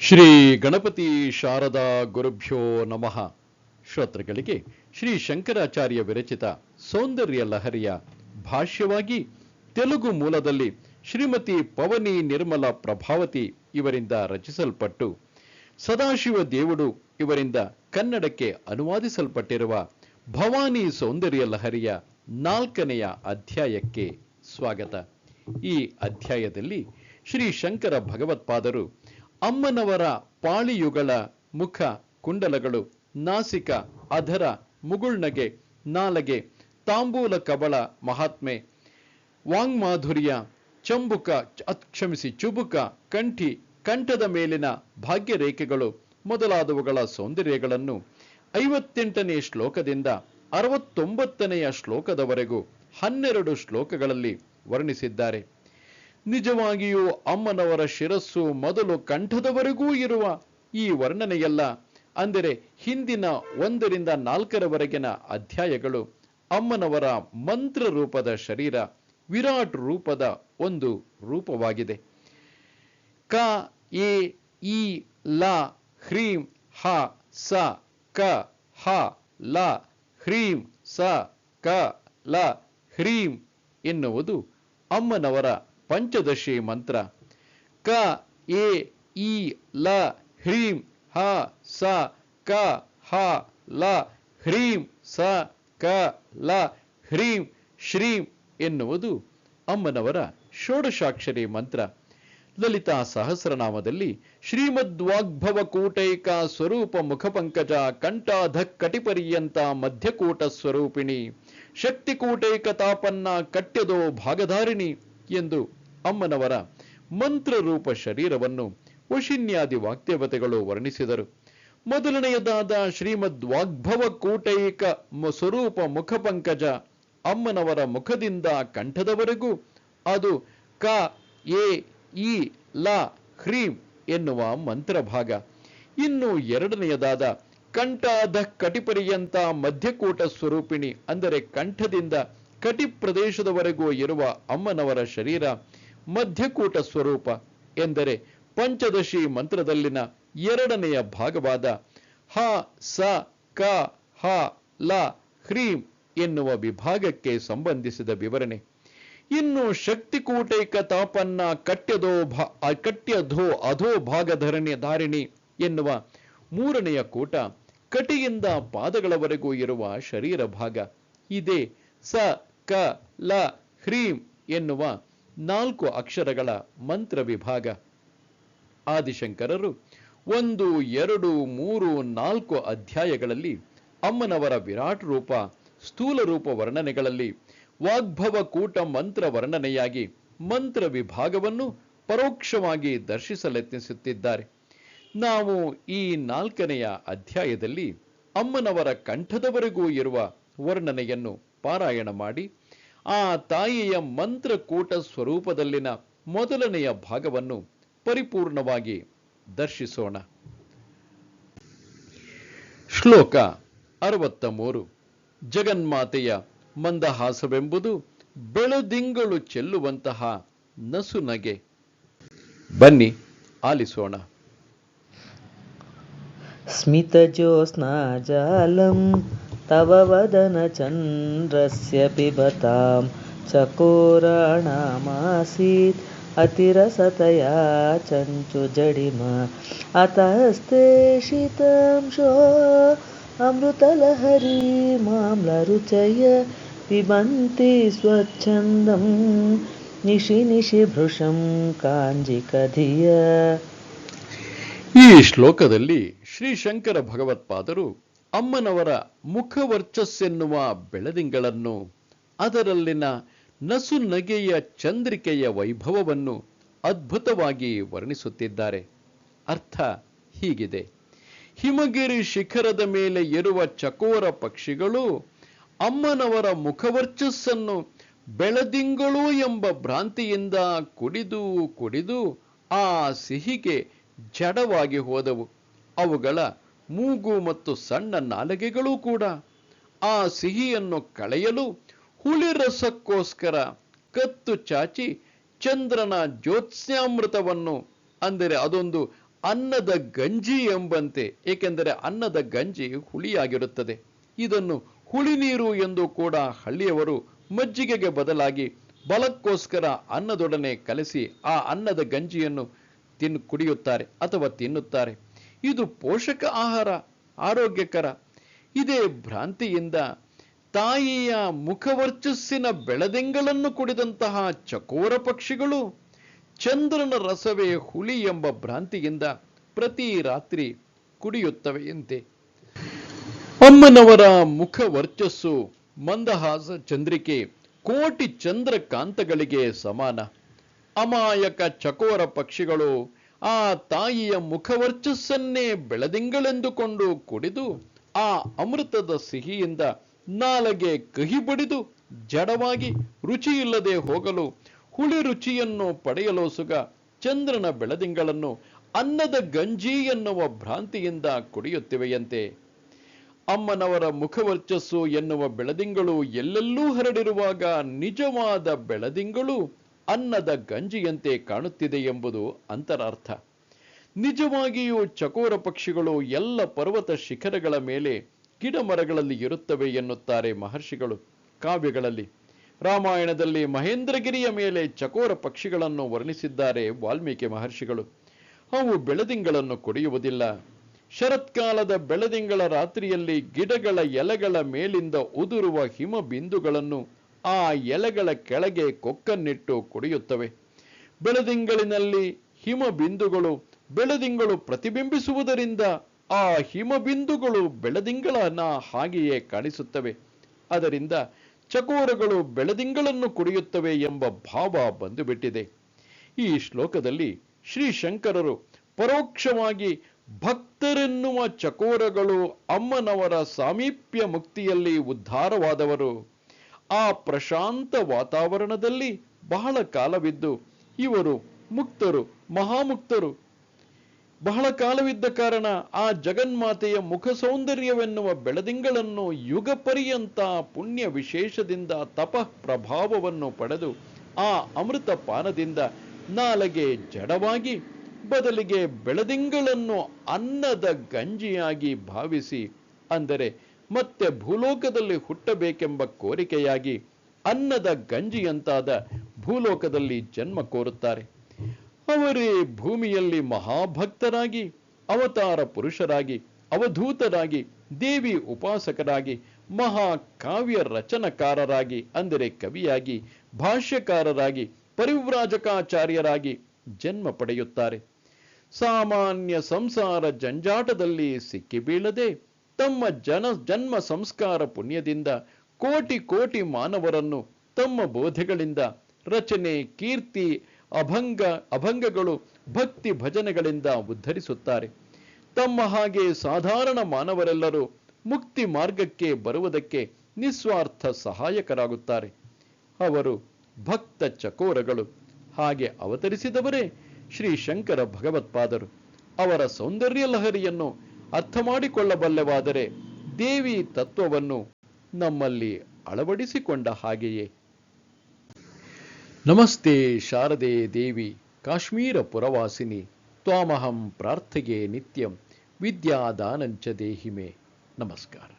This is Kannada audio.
ಶ್ರೀ ಗಣಪತಿ ಶಾರದಾ ಗುರುಭ್ಯೋ ನಮಃ. ಶ್ರೋತೃಗಳಿಗೆ ಶ್ರೀ ಶಂಕರಾಚಾರ್ಯ ವಿರಚಿತ ಸೌಂದರ್ಯ ಲಹರಿಯ ಭಾಷ್ಯವಾಗಿ ತೆಲುಗು ಮೂಲದಲ್ಲಿ ಶ್ರೀಮತಿ ಪವನಿ ನಿರ್ಮಲ ಪ್ರಭಾವತಿ ಇವರಿಂದ ರಚಿಸಲ್ಪಟ್ಟು, ಸದಾಶಿವ ದೇವುಡು ಇವರಿಂದ ಕನ್ನಡಕ್ಕೆ ಅನುವಾದಿಸಲ್ಪಟ್ಟಿರುವ ಭವಾನಿ ಸೌಂದರ್ಯ ಲಹರಿಯ ನಾಲ್ಕನೆಯ ಅಧ್ಯಾಯಕ್ಕೆ ಸ್ವಾಗತ. ಈ ಅಧ್ಯಾಯದಲ್ಲಿ ಶ್ರೀ ಶಂಕರ ಭಗವತ್ಪಾದರು ಅಮ್ಮನವರ ಪಾಳಿಯುಗಳ ಮುಖ ಕುಂಡಲಗಳು, ನಾಸಿಕ ಅಧರ ಮುಗುಳ್ನಗೆ, ನಾಲಗೆ, ತಾಂಬೂಲ ಕಬಳ ಮಹಾತ್ಮೆ, ವಾಂಗ್ಮಾಧುರ್ಯ, ಚಂಬುಕ ಕ್ಷಮಿಸಿ, ಚುಬುಕ, ಕಂಠಿ, ಕಂಠದ ಮೇಲಿನ ಭಾಗ್ಯ ರೇಖೆಗಳು ಮೊದಲಾದವುಗಳ ಸೌಂದರ್ಯಗಳನ್ನು ಐವತ್ತೆಂಟನೇ ಶ್ಲೋಕದಿಂದ ಅರವತ್ತೊಂಬತ್ತನೆಯ ಶ್ಲೋಕದವರೆಗೂ ಹನ್ನೆರಡು ಶ್ಲೋಕಗಳಲ್ಲಿ ವರ್ಣಿಸಿದ್ದಾರೆ. ನಿಜವಾಗಿಯೂ ಅಮ್ಮನವರ ಶಿರಸ್ಸು ಮೊದಲು ಕಂಠದವರೆಗೂ ಇರುವ ಈ ವರ್ಣನೆಯಲ್ಲ. ಅಂದರೆ ಹಿಂದಿನ ಒಂದರಿಂದ ನಾಲ್ಕರವರೆಗಿನ ಅಧ್ಯಾಯಗಳು ಅಮ್ಮನವರ ಮಂತ್ರ ರೂಪದ ಶರೀರ, ವಿರಾಟ್ ರೂಪದ ಒಂದು ರೂಪವಾಗಿದೆ. ಕ, ಎ, ಇ, ಲ, ಹ್ರೀಂ, ಹ, ಸ, ಕ, ಹ, ಲ, ಹ್ರೀಂ, ಸ, ಕ, ಲ, ಹ್ರೀಂ ಎನ್ನುವುದು ಅಮ್ಮನವರ ಪಂಚದಶಿ ಮಂತ್ರ. ಕ, ಎ, ಇ, ಲ, ಹ್ರೀಂ, ಹ, ಸ, ಕ, ಹ, ಲ, ಹ್ರೀಂ, ಸ, ಕ, ಲ, ಹ್ರೀಂ, ಶ್ರೀಂ ಎನ್ನುವುದು ಅಮ್ಮನವರ ಷೋಡಶಾಕ್ಷರಿ ಮಂತ್ರ. ಲಲಿತಾ ಸಹಸ್ರನಾಮದಲ್ಲಿ ಶ್ರೀಮದ್ವಾಗ್ಭವ ಕೂಟೈಕ ಸ್ವರೂಪ ಮುಖಪಂಕಜ ಕಂಠಾಧ ಕಟಿಪರ್ಯಂತ ಮಧ್ಯಕೂಟ ಸ್ವರೂಪಿಣಿ. ಶಕ್ತಿಕೂಟೈಕ ತಾಪನ್ನ ಕಟ್ಯದೋ ಭಾಗಧಾರಿಣಿ ಎಂದು ಅಮ್ಮನವರ ಮಂತ್ರರೂಪ ಶರೀರವನ್ನು ವಶಿನ್ಯಾದಿ ವಾಗ್ದೇವತೆಗಳು ವರ್ಣಿಸಿದರು. ಮೊದಲನೆಯದಾದ ಶ್ರೀಮದ್ ವಾಗ್ಭವ ಕೂಟೈಕ ಸ್ವರೂಪ ಮುಖಪಂಕಜ ಅಮ್ಮನವರ ಮುಖದಿಂದ ಕಂಠದವರೆಗೂ ಅದು ಕ, ಎ, ಇ, ಲ, ಹ್ರೀಂ ಎನ್ನುವ ಮಂತ್ರ ಭಾಗ ಇನ್ನು ಎರಡನೆಯದಾದ ಕಂಠಾಧ ಕಟಿಪರಿಯಂತ ಮಧ್ಯಕೂಟ ಸ್ವರೂಪಿಣಿ, ಅಂದರೆ ಕಂಠದಿಂದ ಕಟಿ ಪ್ರದೇಶದವರೆಗೂ ಇರುವ ಅಮ್ಮನವರ ಶರೀರ ಮಧ್ಯಕೂಟ ಸ್ವರೂಪ ಎಂದರೆ ಪಂಚದಶಿ ಮಂತ್ರದಲ್ಲಿನ ಎರಡನೆಯ ಭಾಗವಾದ ಹ, ಸ, ಕ, ಹ, ಲ, ಹ್ರೀಂ ಎನ್ನುವ ವಿಭಾಗಕ್ಕೆ ಸಂಬಂಧಿಸಿದ ವಿವರಣೆ. ಇನ್ನು ಶಕ್ತಿಕೂಟೈಕ ತಾಪನ್ನ ಕಟ್ಯದೋ ಭಾ ಕಟ್ಯಧೋ, ಅಧೋ ಭಾಗಧರಣಿ, ಧಾರಿಣಿ ಎನ್ನುವ ಮೂರನೆಯ ಕೂಟ ಕಟಿಯಿಂದ ಪಾದಗಳವರೆಗೂ ಇರುವ ಶರೀರ ಭಾಗ. ಇದೇ ಸ, ಕ, ಲ, ಹ್ರೀಂ ಎನ್ನುವ ನಾಲ್ಕು ಅಕ್ಷರಗಳ ಮಂತ್ರ ವಿಭಾಗ. ಆದಿಶಂಕರರು ಒಂದು, ಎರಡು, ಮೂರು, ನಾಲ್ಕು ಅಧ್ಯಾಯಗಳಲ್ಲಿ ಅಮ್ಮನವರ ವಿರಾಟ್ ರೂಪ, ಸ್ಥೂಲ ರೂಪ ವರ್ಣನೆಗಳಲ್ಲಿ ವಾಗ್ಭವ ಕೂಟ ಮಂತ್ರ ವರ್ಣನೆಯಾಗಿ ಮಂತ್ರ ವಿಭಾಗವನ್ನು ಪರೋಕ್ಷವಾಗಿ ದರ್ಶಿಸಲೆತ್ನಿಸುತ್ತಿದ್ದಾರೆ. ನಾವು ಈ ನಾಲ್ಕನೆಯ ಅಧ್ಯಾಯದಲ್ಲಿ ಅಮ್ಮನವರ ಕಂಠದವರೆಗೂ ಇರುವ ವರ್ಣನೆಯನ್ನು ಪಾರಾಯಣ ಮಾಡಿ ಆ ತಾಯಿಯ ಮಂತ್ರಕೂಟ ಸ್ವರೂಪದಲ್ಲಿನ ಮೊದಲನೆಯ ಭಾಗವನ್ನು ಪರಿಪೂರ್ಣವಾಗಿ ದರ್ಶಿಸೋಣ. ಶ್ಲೋಕ ಅರವತ್ತ ಮೂರು ಜಗನ್ಮಾತೆಯ ಮಂದಹಾಸವೆಂಬುದು ಬೆಳದಿಂಗಳು ಚೆಲ್ಲುವಂತಹ ನಸುನಗೆ ಬನ್ನಿ, ಆಲಿಸೋಣ. ಸ್ಮಿತಜೋತ್ಸ್ನಾಜಾಲಂ तव वदनचन्द्रस्य पिबतां चकोराणामासीत् अतिरसतया चञ्चुजडिमा अतस्ते शीतांशो अमृतलहरी माम्लरुचय पिबन्ति स्वच्छन्दं निशि निशि भृशं काञ्जिकधिय ಈ ಶ್ಲೋಕದಲ್ಲಿ ಶ್ರೀ ಶಂಕರ ಭಗವತ್ಪಾದರು ಅಮ್ಮನವರ ಮುಖವರ್ಚಸ್ಸೆನ್ನುವ ಬೆಳದಿಂಗಳನ್ನು, ಅದರಲ್ಲಿನ ನಸು ನಗೆಯ ಚಂದ್ರಿಕೆಯ ವೈಭವವನ್ನು ಅದ್ಭುತವಾಗಿ ವರ್ಣಿಸುತ್ತಿದ್ದಾರೆ. ಅರ್ಥ ಹೀಗಿದೆ. ಹಿಮಗಿರಿ ಶಿಖರದ ಮೇಲೆ ಇರುವ ಚಕೋರ ಪಕ್ಷಿಗಳು ಅಮ್ಮನವರ ಮುಖವರ್ಚಸ್ಸನ್ನು ಬೆಳದಿಂಗಳು ಎಂಬ ಭ್ರಾಂತಿಯಿಂದ ಕುಡಿದು ಕುಡಿದು ಆ ಸಿಹಿಗೆ ಜಡವಾಗಿ ಹೋದವು. ಅವುಗಳ ಮೂಗು ಮತ್ತು ಸಣ್ಣ ನಾಲಿಗೆಗಳೂ ಕೂಡ ಆ ಸಿಹಿಯನ್ನು ಕಳೆಯಲು ಹುಳಿ ರಸಕ್ಕೋಸ್ಕರ ಕತ್ತು ಚಾಚಿ ಚಂದ್ರನ ಜ್ಯೋತ್ಸ್ಯಾಮೃತವನ್ನು ಅಂದರೆ ಅದೊಂದು ಅನ್ನದ ಗಂಜಿ ಎಂಬಂತೆ, ಏಕೆಂದರೆ ಅನ್ನದ ಗಂಜಿ ಹುಳಿಯಾಗಿರುತ್ತದೆ. ಇದನ್ನು ಹುಳಿ ನೀರು ಎಂದು ಕೂಡ ಹಳ್ಳಿಯವರು ಮಜ್ಜಿಗೆಗೆ ಬದಲಾಗಿ ಬಲಕ್ಕೋಸ್ಕರ ಅನ್ನದೊಡನೆ ಕಲಸಿ ಆ ಅನ್ನದ ಗಂಜಿಯನ್ನು ತಿನ್, ಕುಡಿಯುತ್ತಾರೆ ಅಥವಾ ತಿನ್ನುತ್ತಾರೆ. ಇದು ಪೋಷಕ ಆಹಾರ, ಆರೋಗ್ಯಕರ. ಇದೇ ಭ್ರಾಂತಿಯಿಂದ ತಾಯಿಯ ಮುಖವರ್ಚಸ್ಸಿನ ಬೆಳದಿಂಗಳನ್ನು ಕುಡಿದಂತಹ ಚಕೋರ ಪಕ್ಷಿಗಳು ಚಂದ್ರನ ರಸವೇ ಹುಲಿ ಎಂಬ ಭ್ರಾಂತಿಯಿಂದ ಪ್ರತಿ ರಾತ್ರಿ ಕುಡಿಯುತ್ತವೆಯಂತೆ. ಅಮ್ಮನವರ ಮುಖ ವರ್ಚಸ್ಸು ಮಂದಹಾಸ ಚಂದ್ರಿಕೆ, ಕೋಟಿ ಚಂದ್ರಕಾಂತಗಳಿಗೆ ಸಮಾನ. ಅಮಾಯಕ ಚಕೋರ ಪಕ್ಷಿಗಳು ಆ ತಾಯಿಯ ಮುಖವರ್ಚಸ್ಸನ್ನೇ ಬೆಳದಿಂಗಳೆಂದುಕೊಂಡು ಕುಡಿದು ಆ ಅಮೃತದ ಸಿಹಿಯಿಂದ ನಾಲಗೆ ಕಹಿ ಬಡಿದು ಜಡವಾಗಿ ರುಚಿಯಿಲ್ಲದೆ ಹೋಗಲು ಹುಳಿ ರುಚಿಯನ್ನು ಪಡೆಯಲು ಸುಗ ಚಂದ್ರನ ಬೆಳದಿಂಗಳನ್ನು ಅನ್ನದ ಗಂಜಿ ಎನ್ನುವ ಭ್ರಾಂತಿಯಿಂದ ಕುಡಿಯುತ್ತಿವೆಯಂತೆ. ಅಮ್ಮನವರ ಮುಖವರ್ಚಸ್ಸು ಎನ್ನುವ ಬೆಳದಿಂಗಳು ಎಲ್ಲೆಲ್ಲೂ ಹರಡಿರುವಾಗ ನಿಜವಾದ ಬೆಳದಿಂಗಳು ಅನ್ನದ ಗಂಜಿಯಂತೆ ಕಾಣುತ್ತಿದೆ ಎಂಬುದು ಅಂತರಾರ್ಥ. ನಿಜವಾಗಿಯೂ ಚಕೋರ ಪಕ್ಷಿಗಳು ಎಲ್ಲ ಪರ್ವತ ಶಿಖರಗಳ ಮೇಲೆ ಗಿಡ ಮರಗಳಲ್ಲಿ ಇರುತ್ತವೆ ಎನ್ನುತ್ತಾರೆ ಮಹರ್ಷಿಗಳು ಕಾವ್ಯಗಳಲ್ಲಿ. ರಾಮಾಯಣದಲ್ಲಿ ಮಹೇಂದ್ರಗಿರಿಯ ಮೇಲೆ ಚಕೋರ ಪಕ್ಷಿಗಳನ್ನು ವರ್ಣಿಸಿದ್ದಾರೆ ವಾಲ್ಮೀಕಿ ಮಹರ್ಷಿಗಳು. ಅವು ಬೆಳದಿಂಗಳನ್ನು ಕುಡಿಯುವುದಿಲ್ಲ. ಶರತ್ಕಾಲದ ಬೆಳದಿಂಗಳ ರಾತ್ರಿಯಲ್ಲಿ ಗಿಡಗಳ ಎಲೆಗಳ ಮೇಲಿಂದ ಉದುರುವ ಹಿಮ ಬಿಂದುಗಳನ್ನು ಆ ಎಲೆಗಳ ಕೆಳಗೆ ಕೊಕ್ಕನ್ನಿಟ್ಟು ಕುಡಿಯುತ್ತವೆ. ಬೆಳದಿಂಗಳಿನಲ್ಲಿ ಹಿಮ ಬಿಂದುಗಳು ಬೆಳದಿಂಗಳು ಪ್ರತಿಬಿಂಬಿಸುವುದರಿಂದ ಆ ಹಿಮ ಬಿಂದುಗಳು ಬೆಳದಿಂಗಳನ್ನ ಹಾಗೆಯೇ ಕಾಣಿಸುತ್ತವೆ. ಅದರಿಂದ ಚಕೋರಗಳು ಬೆಳದಿಂಗಳನ್ನು ಕುಡಿಯುತ್ತವೆ ಎಂಬ ಭಾವ ಬಂದುಬಿಟ್ಟಿದೆ. ಈ ಶ್ಲೋಕದಲ್ಲಿ ಶ್ರೀ ಶಂಕರರು ಪರೋಕ್ಷವಾಗಿ ಭಕ್ತರೆನ್ನುವ ಚಕೋರಗಳು ಅಮ್ಮನವರ ಸಾಮೀಪ್ಯ ಮುಕ್ತಿಯಲ್ಲಿ ಉದ್ಧಾರವಾದವರು. ಆ ಪ್ರಶಾಂತ ವಾತಾವರಣದಲ್ಲಿ ಬಹಳ ಕಾಲವಿದ್ದು ಇವರು ಮುಕ್ತರು, ಮಹಾಮುಕ್ತರು. ಬಹಳ ಕಾಲವಿದ್ದ ಕಾರಣ ಆ ಜಗನ್ಮಾತೆಯ ಮುಖ ಸೌಂದರ್ಯವೆನ್ನುವ ಬೆಳದಿಂಗಳನ್ನು ಯುಗ ಪರ್ಯಂತ ಪುಣ್ಯ ವಿಶೇಷದಿಂದ ತಪಃ ಪ್ರಭಾವವನ್ನು ಪಡೆದು ಆ ಅಮೃತ ಪಾನದಿಂದ ನಾಲಗೆ ಜಡವಾಗಿ ಬದಲಿಗೆ ಬೆಳದಿಂಗಳನ್ನು ಅನ್ನದ ಗಂಜಿಯಾಗಿ ಭಾವಿಸಿ, ಅಂದರೆ ಮತ್ತೆ ಭೂಲೋಕದಲ್ಲಿ ಹುಟ್ಟಬೇಕೆಂಬ ಕೋರಿಕೆಯಾಗಿ ಅನ್ನದ ಗಂಜಿಯಂತಾದ ಭೂಲೋಕದಲ್ಲಿ ಜನ್ಮ ಕೋರುತ್ತಾರೆ. ಅವರೇ ಭೂಮಿಯಲ್ಲಿ ಮಹಾಭಕ್ತರಾಗಿ, ಅವತಾರ ಪುರುಷರಾಗಿ, ಅವಧೂತರಾಗಿ, ದೇವಿ ಉಪಾಸಕರಾಗಿ, ಮಹಾಕಾವ್ಯ ರಚನಕಾರರಾಗಿ, ಅಂದರೆ ಕವಿಯಾಗಿ, ಭಾಷ್ಯಕಾರರಾಗಿ, ಪರಿವ್ರಾಜಕಾಚಾರ್ಯರಾಗಿ ಜನ್ಮ ಪಡೆಯುತ್ತಾರೆ. ಸಾಮಾನ್ಯ ಸಂಸಾರ ಜಂಜಾಟದಲ್ಲಿ ಸಿಕ್ಕಿ ಬೀಳದೆ ತಮ್ಮ ಜನ ಜನ್ಮ ಸಂಸ್ಕಾರ ಪುಣ್ಯದಿಂದ ಕೋಟಿ ಕೋಟಿ ಮಾನವರನ್ನು ತಮ್ಮ ಬೋಧೆಗಳಿಂದ ರಚನೆ, ಕೀರ್ತಿ, ಅಭಂಗ, ಅಭಂಗಗಳು, ಭಕ್ತಿ ಭಜನೆಗಳಿಂದ ಉದ್ಧರಿಸುತ್ತಾರೆ. ತಮ್ಮ ಹಾಗೆ ಸಾಧಾರಣ ಮಾನವರೆಲ್ಲರೂ ಮುಕ್ತಿ ಮಾರ್ಗಕ್ಕೆ ಬರುವುದಕ್ಕೆ ನಿಸ್ವಾರ್ಥ ಸಹಾಯಕರಾಗುತ್ತಾರೆ. ಅವರು ಭಕ್ತ ಚಕೋರಗಳು. ಹಾಗೆ ಅವತರಿಸಿದವರೇ ಶ್ರೀ ಶಂಕರ ಭಗವತ್ಪಾದರು. ಅವರ ಸೌಂದರ್ಯ ಲಹರಿಯನ್ನು ಅರ್ಥ ಮಾಡಿಕೊಳ್ಳಬಲ್ಲೆವಾದರೆ ದೇವಿ ತತ್ವವನ್ನು ನಮ್ಮಲ್ಲಿ ಅಳವಡಿಸಿಕೊಂಡ ಹಾಗೆಯೇ. ನಮಸ್ತೆ ಶಾರದೆ ದೇವಿ, ಕಾಶ್ಮೀರ ಪುರವಾಸಿನಿ, ತ್ವಾಮಹಂ ಪ್ರಾರ್ಥಗೆ ನಿತ್ಯಂ, ವಿದ್ಯಾದಾನಂಚ ದೇಹಿಮೆ. ನಮಸ್ಕಾರ.